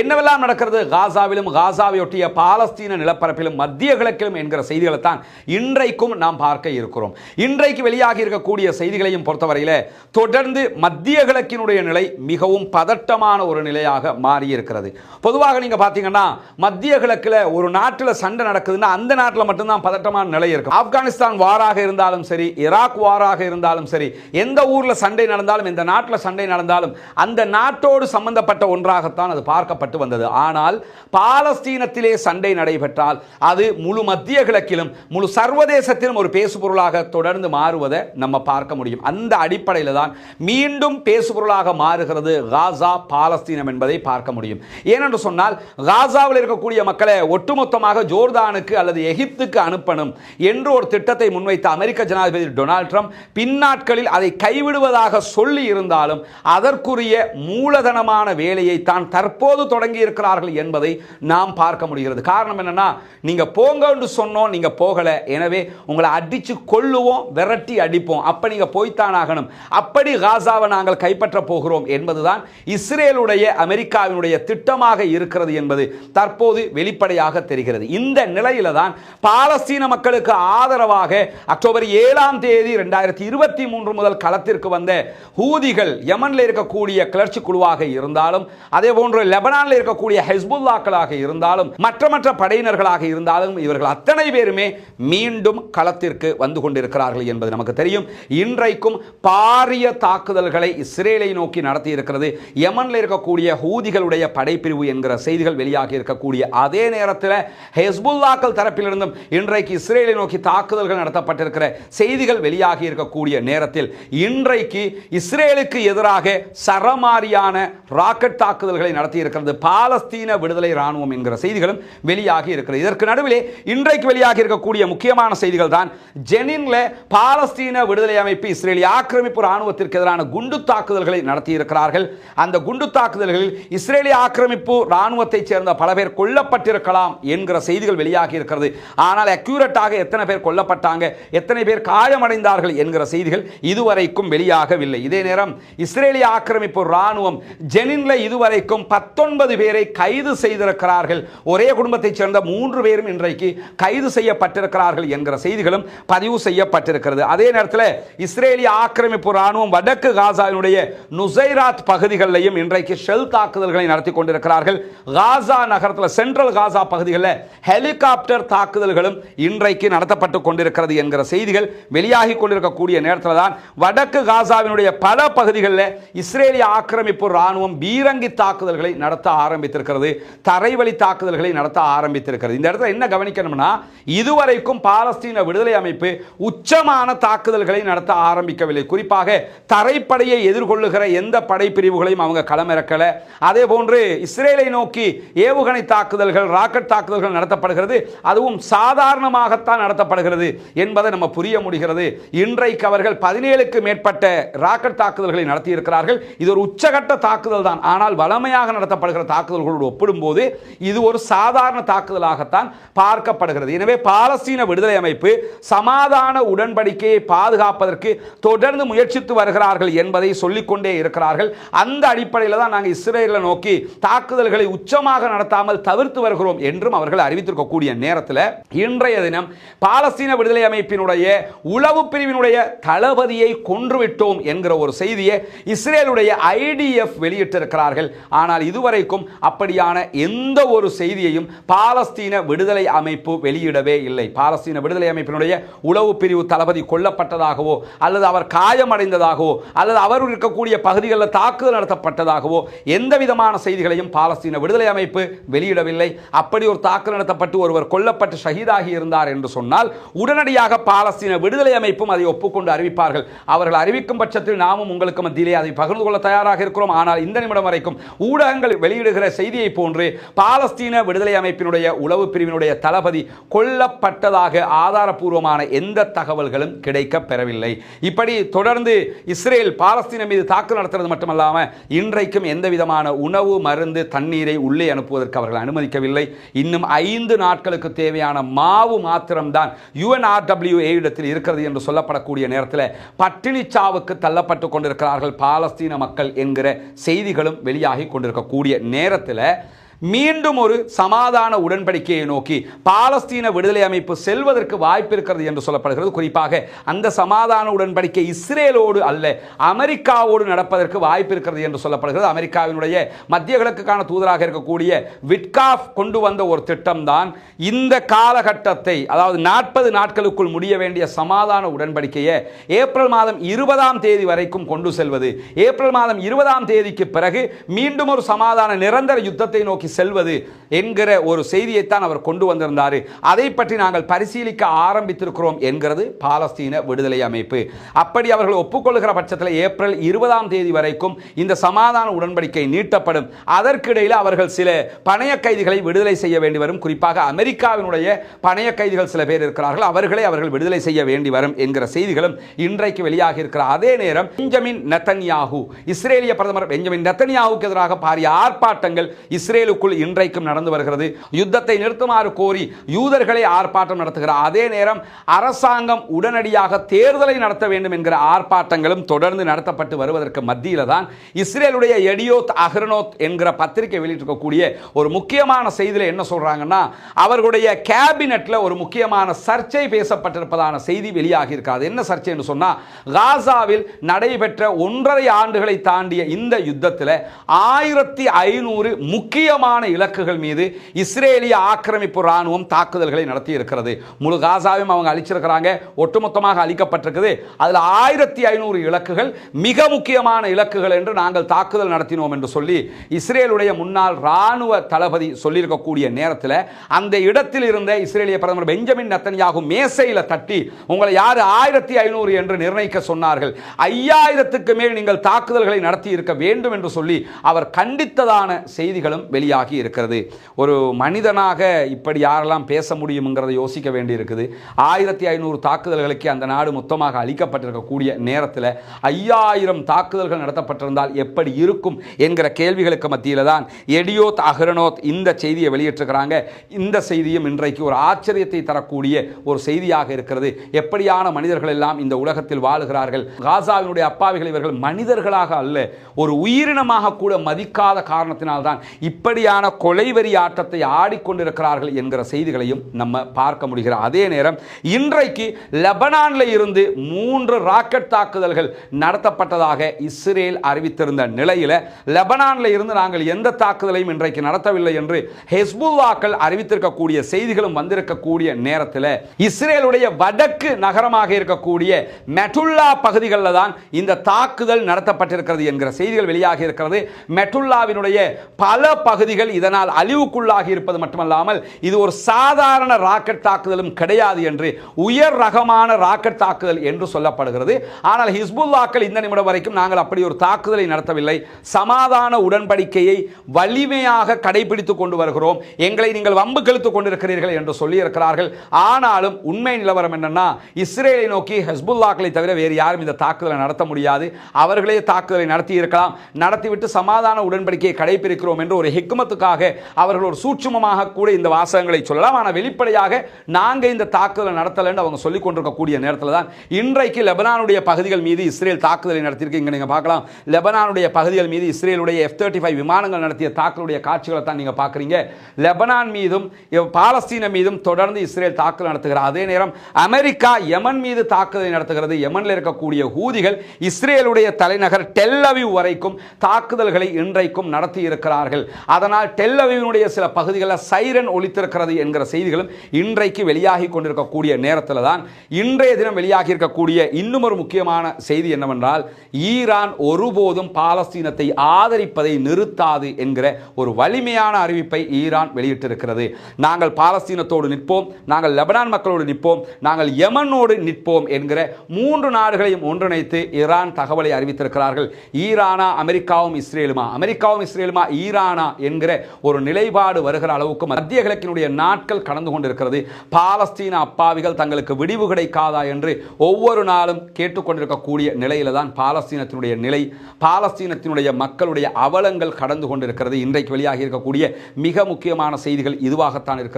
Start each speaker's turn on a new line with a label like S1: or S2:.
S1: என்னவெல்லாம் நடக்கிறது? காசாவிலும் காசாவையொட்டிய பாலஸ்தீன நிலப்பரப்பிலும் மத்திய கிழக்கிலும் என்கிற செய்திகளை தான் இன்றைக்கும் நாம் பார்க்க இருக்கிறோம். இன்றைக்கு வெளியாகி இருக்கக்கூடிய செய்திகளையும் பொறுத்தவரையில தொடர்ந்து மத்திய கிழக்கினுடைய நிலை மிகவும் பதட்டமான ஒரு நிலையாக மாறி இருக்கிறது பொதுவாக நீங்கள் பார்த்தீங்கன்னா மத்திய கிழக்கில் ஒரு நாட்டில் சண்டை நடக்குதுன்னா அந்த நாட்டில் மட்டும்தான் பதட்டமான நிலை இருக்கும். ஆப்கானிஸ்தான் வாராக இருந்தாலும் சரி ஈராக் வாராக இருந்தாலும் சரி எந்த ஊரில் சண்டை நடந்தாலும் எந்த நாட்டில் சண்டை நடந்தாலும் அந்த நாட்டோடு சம்பந்தப்பட்ட ஒன்றாகத்தான் அது பார்க்கப்பட்டு வந்தது. ஆனால் பாலஸ்தீனத்திலே சண்டை நடைபெற்றால் அது முழு மத்திய கிழக்கிலும் முழு சர்வதேசத்திலும் ஒரு பேசுபொருளாக தொடர்ந்து மாறுவதை நம்ம பார்க்க முடியும். அந்த அடிப்படையில் தான் மீண்டும் பேசுபொருளாக மாறுகிறது காசா பாலஸ்தீனம் என்பதை பார்க்க முடியும். ஏனென்று சொன்னால் காசாவில் இருக்கக்கூடிய மக்களை ஒட்டுமொத்தமாக ஜோர்தானுக்கு அல்லது எகிப்துக்கு அனுப்பணும் என்று ஒரு திட்டத்தை முன்வைத்த அமெரிக்க ஜனாதிபதி டொனால்ட் ட்ரம்ப் பின்னாட்களில் அதை கைவிடுவதாக சொல்லி இருந்தாலும் அதற்குரிய மூலதனமான வேலையை தான் தற்போது தொடங்கி இருக்கிறார்கள் என்பதை நாம் பார்க்க முடிகிறது. காரணம் என்னன்னா நீங்க போங்க என்று சொன்னோம் நீங்க போகல. எனவே உங்களை அடிச்சு கொள்ளுவோம் விரட்டி அடிப்போம். அப்ப நீங்க போய்த்தான் ஆகணும் அப்படி காசாவை நாங்கள் கைப்பற்ற போகிறோம் என்பதுதான் இஸ்ரேலுடைய அமெரிக்காவினுடைய திட்டமாக இருக்கிறது என்பது தற்போது வெளிப்படையாக தெரிகிறது. இந்த நிலையில தான் பாலஸ்தீன மக்களுக்கு ஆதரவாக அக்டோபர் ஏழாம் தேதி ரெண்டாயிரத்தி இருபத்தி மூன்று முதல் களத்திற்கு வந்த ஹூதிகள் யமனில் இருக்கக்கூடிய கிளர்ச்சி குழுவாக இருந்தாலும் அதே போன்று லெபனானில் இருக்கக்கூடிய ஹெஸ்புல்லாக்களாக இருந்தாலும் மற்ற மற்ற படையினர்களாக இருந்தாலும் இவர்கள் அத்தனை பேருமே மீண்டும் களத்திற்கு வந்து கொண்டிருக்கிறார்கள் என்பது நமக்கு தெரியும். இன்றைக்கும் பாரிய தாக்குதல்களை இஸ்ரேலை நோக்கி நடத்தி இருக்கிறது யமனில் இருக்கக்கூடிய ஹூதிகளுடைய படைப்பிரிவு என்கிற செய்திகள் வெளியாகி இருக்கக்கூடிய அதே நேரத்தில் ஹெஸ்புல்லாக்கள் தரப்பிலிருந்தும் இன்றைக்கு இஸ்ரேலை நோக்கி தாக்குதல்கள் நடத்தப்பட்டிருக்கிற செய்திகள் வெளியாகி இருக்கக்கூடிய நேரத்தில் இன்றைக்கு இஸ்ரேலுக்கு எதிராக சரமாரியான ராக்கெட் தாக்குதல்களை நடத்தி இருக்கிறது பாலஸ்தீன விடுதலை ராணுவம் என்கிற செய்திகளும் வெளியாகி இருக்கிறது. இதற்கு நடுவிலே இன்றைக்கு வெளியாகி இருக்கக்கூடிய முக்கியமான செய்திகள் தான் ஜெனின்ல பாலஸ்தீன விடுதலை அமைப்பு இஸ்ரேலிய ஆக்கிரமிப்பு ராணுவத்திற்கு எதிரான குண்டு தாக்குதல்களை நடத்தியிருக்கிறார்கள். அந்த குண்டு தாக்குதல்களில் இஸ்ரேலிய ஆக்கிரமிப்பு ராணுவத்தைச் சேர்ந்த பல பேர் கொல்லப்பட்டிருக்கலாம் என்கிற செய்திகள் வெளியாகி இருக்கிறது. ஆனால் அக்யூரட்டாக எத்தனை பேர் கொல்லப்பட்டாங்க எத்தனை பேர் காயமடைந்தார்கள் என்கிற செய்திகள் இதுவரைக்கும் வெளியாகவில்லை. இதே நேரம் இஸ்ரேலிய ஆக்கிரமிப்பு ராணுவம் ஜெனின்ல இதுவரைக்கும் பத்தொன்பது பத்தொன்பது பேரை கைது செய்திருக்கிறார்கள். ஒரே குடும்பத்தைச் சேர்ந்த மூன்று பேரும் இன்றைக்கு கைது செய்யப்பட்டிருக்கிறார்கள் என்கிற செய்திகளும் பதிவு செய்யப்பட்டிருக்கிறது. அதே நேரத்தில் இஸ்ரேலிய ஆக்கிரமிப்பு ராணுவம் வடக்கு காசாவினுடைய நுசைராத் பகுதிகளிலையும் இன்றைக்கு ஷெல் தாக்குதல்களை நடத்தி கொண்டிருக்கிறார்கள். காசா நகரத்தில் சென்ட்ரல் காசா பகுதிகளில் ஹெலிகாப்டர் தாக்குதல்களும் இன்றைக்கு நடத்தப்பட்டு கொண்டிருக்கிறது என்கிற செய்திகள் வெளியாகி கொண்டிருக்கக்கூடிய நேரத்தில் தான் வடக்கு காசாவினுடைய பல பகுதிகளில் இஸ்ரேலிய ஆக்கிரமிப்பு ராணுவம் பீரங்கி தாக்குதல்களை நடத்த ஆரம்பித்திருக்கிறது தரைவழி தாக்குதல்களை நடத்த ஆரம்பித்திருக்கிறது. இந்த இடத்துல என்ன கவனிக்கணும்னா இதுவரைக்கும் பாலஸ்தீன விடுதலை அமைப்பு உச்சமான தாக்குதல்களை நடத்த ஆரம்பிக்கவில்லை. குறிப்பாக தரைப்படையை எதிர்கொள்ளுகிற எந்த படைப்பிரிவுகளையும் அவங்க களமிறக்கலை. அதே போன்று இஸ்ரேலை நோக்கி ஏவுகணை தாக்குதல்கள் ராக்கெட் தாக்குதல்கள் நடத்தப்படுகிறது. அதுவும் சாதாரணமாகத்தான் நடத்தப்படுகிறது என்பதை நம்ம புரிய முடிகிறது. இன்றைக்கு அவர்கள் பதினேழுக்கு மேற்பட்ட ராக்கெட் தாக்குதல்களை நடத்தியிருக்கிறார்கள். இது ஒரு உச்சகட்ட தாக்குதல் தான் ஆனால் வளமையாக நடத்தப்படுகிற தாக்குதல்களோடு ஒப்பிடும்போது இது ஒரு சாதாரண தாக்குதலாகத்தான் பார்க்கப்படுகிறது. எனவே பாலஸ்தீன விடுதலை அமைப்பு சமாதான உடன்படிக்கையை பாதுகாப்பதற்கு தொடர்ந்து முயற்சித்து வருகிறார்கள் என்பதை சொல்லிக்கொண்டே இருக்கிறார்கள். அந்த அடிப்படையில் தான் நாங்கள் இஸ்ரேலை நோக்கி தாக்குதல்களை உச்சமாக நடத்தாமல் தவிர்த்து வருகிறோம் என்றும் அவர்கள் அறிவித்திருக்கக்கூடிய நேரத்தில் இன்றைய தினம் பாலஸ்தீன விடுதலை அமைப்பினுடைய உளவு பிரிவினுடைய தளபதியை கொன்றுவிட்டோம் என்கிற ஒரு செய்தியை இஸ்ரேலுடைய ஐடிஎஃப் வெளியிட்டிருக்கிறார்கள். ஆனால் இதுவரை இதுவரைக்கும் அப்படியான எந்த ஒரு செய்தியையும் பாலஸ்தீன விடுதலை அமைப்பு வெளியிடவே இல்லை. பாலஸ்தீன விடுதலை அமைப்பினுடைய உளவு பிரிவு தளபதி கொல்லப்பட்டதாகவோ அல்லது அவர் காயமடைந்ததாகவோ அல்லது அவர் இருக்கக்கூடிய பகுதிகளில் தாக்குதல் நடத்தப்பட்டதாகவோ எந்த விதமான செய்திகளையும் பாலஸ்தீன விடுதலை அமைப்பு வெளியிடவில்லை. அப்படி ஒரு தாக்குதல் நடத்தப்பட்டு ஒருவர் கொல்லப்பட்டு ஷஹீதாகி இருந்தார் என்று சொன்னால் உடனடியாக பாலஸ்தீன விடுதலை அமைப்பும் அதை ஒப்புக்கொண்டு அறிவிப்பார்கள். அவர்கள் அறிவிக்கும் பட்சத்தில் நாமும் உங்களுக்கு மத்தியிலே அதை பகிர்ந்து கொள்ள தயாராக இருக்கிறோம். ஆனால் இந்த நிமிடம் வரைக்கும் ஊடகங்கள் வெளியிடுகிற செய்தியை போன்று பாலஸ்தீன விடுதலை அமைப்பினுடைய உளவு பிரிவினுடைய தளபதி கொல்லப்பட்டதாக ஆதாரபூர்வமான எந்த தகவல்களும் கிடைக்க பெறவில்லை இப்படி தொடர்ந்து இஸ்ரேல் பாலஸ்தீன மீது தாக்குதல் நடத்துறது மட்டுமல்லாமல் இன்றைக்கும் எந்த விதமான உணவு மருந்து தண்ணீரை உள்ளே அனுப்புவதற்கு அவர்கள் அனுமதிக்கவில்லை. இன்னும் ஐந்து நாட்களுக்கு தேவையான மாவு மாத்திரம்தான் யுஎன்ஆர்டபிள்யூஏ இடத்தில் இருக்கிறது என்று சொல்லப்படக்கூடிய நேரத்தில் பட்டினி சாவுக்கு தள்ளப்பட்டு கொண்டிருக்கிறார்கள் பாலஸ்தீன மக்கள் என்கிற செய்திகளும் வெளியாகி கொண்டிருக்கக்கூடிய நேரத்தில் மீண்டும் ஒரு சமாதான உடன்படிக்கையை நோக்கி பாலஸ்தீன விடுதலை அமைப்பு செல்வதற்கு வாய்ப்பு இருக்கிறது என்று சொல்லப்படுகிறது. குறிப்பாக அந்த சமாதான உடன்படிக்கை இஸ்ரேலோடு அல்ல அமெரிக்காவோடு நடப்பதற்கு வாய்ப்பு இருக்கிறது என்று சொல்லப்படுகிறது. அமெரிக்காவினுடைய மத்திய கிழக்குக்கான தூதராக இருக்கக்கூடிய விட்காஃப் கொண்டு வந்த ஒரு திட்டம்தான் இந்த காலகட்டத்தை அதாவது நாற்பது நாட்களுக்குள் முடிய வேண்டிய சமாதான உடன்படிக்கையை ஏப்ரல் மாதம் இருபதாம் தேதி வரைக்கும் கொண்டு செல்வது. ஏப்ரல் மாதம் இருபதாம் தேதிக்கு பிறகு மீண்டும் ஒரு சமாதான நிரந்தர யுத்தத்தை நோக்கி செல்வது என்கிற ஒரு செய்தியைத்தான் அவர் கொண்டு வந்திருந்தார். அதை பற்றி நாங்கள் பரிசீலிக்க ஆரம்பித்திருக்கிறோம் என்கிறது பாலஸ்தீன விடுதலை அமைப்பு. அப்படி அவர்கள் ஒப்புக்கொள்கிற பட்சத்தில் ஏப்ரல் இருபதாம் தேதி வரைக்கும் இந்த சமாதான உடன்படிக்கை நீட்டப்படும். அதற்கிடையில் அவர்கள் சில பணைய கைதிகளை விடுதலை செய்ய வேண்டி வரும். குறிப்பாக அமெரிக்காவினுடைய பணைய கைதிகள் சில பேர் இருக்கிறார்கள். அவர்களை அவர்கள் விடுதலை செய்ய வேண்டி வரும் என்கிற செய்திகளும் இன்றைக்கு வெளியாக இருக்கிற அதே நேரம் பெஞ்சமின் நெத்தன்யாகு இஸ்ரேலிய பிரதமர் பெஞ்சமின் நெத்தன்யாகுக்கு எதிராக பாரிய ஆர்ப்பாட்டங்கள் இஸ்ரேலு இஸ்ரேலுக்குள் இன்றைக்கும் நடந்து வருகிறது. யுத்தத்தை நிறுத்துமாறு கோரி யூதர்களை ஆர்ப்பாட்டம் நடத்துகிற அதே நேரம் அரசாங்கம் உடனடியாக தேர்தலை நடத்த வேண்டும் என்கிற ஆர்ப்பாட்டங்களும் தொடர்ந்து நடத்தப்பட்டு வருவதற்கு மத்தியில் தான் இஸ்ரேலுடைய எடியோத் அஹ்ரனோத் என்கிற பத்திரிகை வெளியிட்டிருக்கக்கூடிய ஒரு முக்கியமான செய்தியில் என்ன சொல்றாங்கன்னா அவர்களுடைய கேபினெட்ல ஒரு முக்கியமான சர்ச்சை பேசப்பட்டிருப்பதான செய்தி வெளியாகி இருக்காது என்ன சர்ச்சை சொன்னால் சொன்னா காசாவில் நடைபெற்ற ஒன்றரை ஆண்டுகளை தாண்டிய இந்த யுத்தத்தில் ஆயிரத்தி ஐநூறு முக்கியமான இலக்குகள் மீது இஸ்ரேலிய ஆக்கிரமிப்பு ராணுவம் தாக்குதல்களை நடத்தி இருக்கிறது முழு காசாவையும் அவங்க அழிச்சிருக்கிறாங்க. ஒட்டுமொத்தமாக அழிக்கப்பட்டிருக்குது. அதில் ஆயிரத்தி ஐநூறு இலக்குகள் மிக முக்கியமான இலக்குகள் என்று நாங்கள் தாக்குதல் நடத்தினோம் என்று சொல்லி இஸ்ரேலுடைய முன்னாள் ராணுவ தளபதி சொல்லியிருக்கக்கூடிய நேரத்தில் அந்த இடத்தில் இருந்த இஸ்ரேலிய பிரதமர் பெஞ்சமின் நத்தன்யாகு மேசையில் தட்டி உங்களை யார் ஆயிரத்தி ஐநூறு என்று நிர்ணயிக்க சொன்னார்கள். ஐயாயிரத்துக்கு மேல் நீங்கள் தாக்குதல்களை நடத்தி இருக்க வேண்டும் என்று சொல்லி அவர் கண்டித்ததான செய்திகளும் வெளியாக இருக்கிறது. ஒரு மனிதனாக இப்படி யாரெல்லாம் பேச முடியுங்கிறத யோசிக்க வேண்டியிருக்குது. ஆயிரத்தி ஐநூறு தாக்குதல்களுக்கு அந்த நாடு மொத்தமாக அளிக்கப்பட்டிருக்கக்கூடிய நேரத்தில் ஐயாயிரம் தாக்குதல்கள் நடத்தப்பட்டிருந்தால் எப்படி இருக்கும் என்கிற கேள்விகளுக்கு மத்தியில் தான் எடியோத் அஹ்ரனோத் இந்த செய்தியை வெளியிட்டிருக்கிறாங்க. இந்த செய்தியும் இன்றைக்கு ஒரு ஆச்சரியத்தை தரக்கூடிய ஒரு செய்தியாக இருக்கிறது. எப்படியான மனிதர்கள் எல்லாம் இந்த உலகத்தில் வாழுகிறார்கள். காசாவினுடைய அப்பாவிகள் இவர்கள் மனிதர்களாக அல்ல ஒரு உயிரினமாக கூட மதிக்காத காரணத்தினால்தான் இப்படியான கொலைவெறி ஆட்டத்தை ஆடிக்கொண்டிருக்கிறார்கள் என்கிற செய்திகளையும் நம்ம பார்க்க முடிகிற அதே நேரம் இன்றைக்கு லெபனானில் இருந்து மூன்று ராக்கெட் தாக்குதல்கள் நடத்தப்பட்டதாக இஸ்ரேல் அறிவித்திருந்த நிலையில் லெபனானில் இருந்து நாங்கள் எந்த தாக்குதலையும் இன்றைக்கு நடத்தவில்லை என்று ஹெஸ்புல்லாக்கள் அறிவித்திருக்கக்கூடிய செய்திகளும் வந்திருக்கக்கூடிய நேரத்தில் இஸ்ரேலுடைய வடக்கு நகரமாக இருக்கக்கூடிய மெட்டுல்லா பகுதிகளில் தான் இந்த தாக்குதல் நடத்தப்பட்டிருக்கிறது என்கிற செய்திகள் வெளியாகி இருக்கிறது. மெட்டுல்லாவினுடைய பல பகுதி பகுதிகள் இதனால் அழிவுக்குள்ளாகி இருப்பது மட்டுமல்லாமல் இது ஒரு சாதாரண ராக்கெட் தாக்குதலும் கிடையாது என்று உயர் ரகமான ராக்கெட் தாக்குதல் என்று சொல்லப்படுகிறது. ஆனால் ஹிஸ்புல்லாக்கள் இந்த நிமிடம் வரைக்கும் நாங்கள் அப்படி ஒரு தாக்குதலை நடத்தவில்லை. சமாதான உடன்படிக்கையை வலிமையாக கடைபிடித்துக் கொண்டு வருகிறோம். எங்களை நீங்கள் வம்பு கெழுத்துக் கொண்டிருக்கிறீர்கள் என்று சொல்லியிருக்கிறார்கள். ஆனாலும் உண்மை நிலவரம் என்னன்னா இஸ்ரேலை நோக்கி ஹஸ்புல்லாக்களை தவிர வேறு யாரும் இந்த தாக்குதலை நடத்த முடியாது. அவர்களே தாக்குதலை நடத்தி இருக்கலாம் நடத்திவிட்டு சமாதான உடன்படிக்கையை கடைபிடிக்கிறோம் என்று ஒரு ஹிக்மத் குடும்பத்துக்காக அவர்கள் ஒரு சூட்சுமமாக கூட இந்த வாசகங்களை சொல்லலாம். ஆனால் வெளிப்படையாக நாங்கள் இந்த தாக்குதலை நடத்தலைன்னு அவங்க சொல்லிக் கொண்டிருக்கக்கூடிய நேரத்தில் தான் இன்றைக்கு லெபனானுடைய பகுதிகள் மீது இஸ்ரேல் தாக்குதலை நடத்தியிருக்கு. இங்கே நீங்கள் பார்க்கலாம். லெபனானுடைய பகுதிகள் மீது இஸ்ரேலுடைய எஃப் தேர்ட்டி ஃபைவ் விமானங்கள் நடத்திய தாக்குதலுடைய காட்சிகளை தான் நீங்கள் பார்க்குறீங்க. லெபனான் மீதும் பாலஸ்தீன மீதும் தொடர்ந்து இஸ்ரேல் தாக்குதல் நடத்துகிறார் அதே நேரம் அமெரிக்கா யமன் மீது தாக்குதலை நடத்துகிறது. யமனில் இருக்கக்கூடிய ஹூதிகள் இஸ்ரேலுடைய தலைநகர் டெல்லவி வரைக்கும் தாக்குதல்களை இன்றைக்கும் நடத்தி இருக்கிறார்கள் அதனால் ஆனால் டெல்லவினுடைய சில பகுதிகளில் சைரன் ஒழித்திருக்கிறது என்கிற செய்திகளும் இன்றைக்கு வெளியாகி கொண்டிருக்கக்கூடிய நேரத்தில் தான் இன்றைய தினம் வெளியாகி இருக்கக்கூடிய இன்னும் ஒரு முக்கியமான செய்தி என்னவென்றால் ஈரான் ஒருபோதும் பாலஸ்தீனத்தை ஆதரிப்பதை நிறுத்தாது என்கிற ஒரு வலிமையான அறிவிப்பை ஈரான் வெளியிட்டிருக்கிறது. நாங்கள் பாலஸ்தீனத்தோடு நிற்போம் நாங்கள் லெபனான் மக்களோடு நிற்போம் நாங்கள் யமனோடு நிற்போம் என்கிற மூன்று நாடுகளையும் ஒன்றிணைத்து ஈரான் தகவலை அறிவித்திருக்கிறார்கள். ஈரானா அமெரிக்காவும் இஸ்ரேலுமா? அமெரிக்காவும் இஸ்ரேலுமா? ஈரானா என்கிற என்கிற ஒரு நிலைப்பாடு வருகிற அளவுக்கு மத்திய கிழக்கினுடைய நாட்கள் கடந்து கொண்டிருக்கிறது. பாலஸ்தீன அப்பாவிகள் தங்களுக்கு விடிவு கிடைக்காதா என்று ஒவ்வொரு நாளும் கேட்டுக்கொண்டிருக்கக்கூடிய நிலையில தான் பாலஸ்தீனத்தினுடைய நிலை பாலஸ்தீனத்தினுடைய மக்களுடைய அவலங்கள் கடந்து கொண்டிருக்கிறது. இன்றைக்கு வெளியாகி இருக்கக்கூடிய மிக முக்கியமான செய்திகள் இதுவாகத்தான் இருக்கிறது.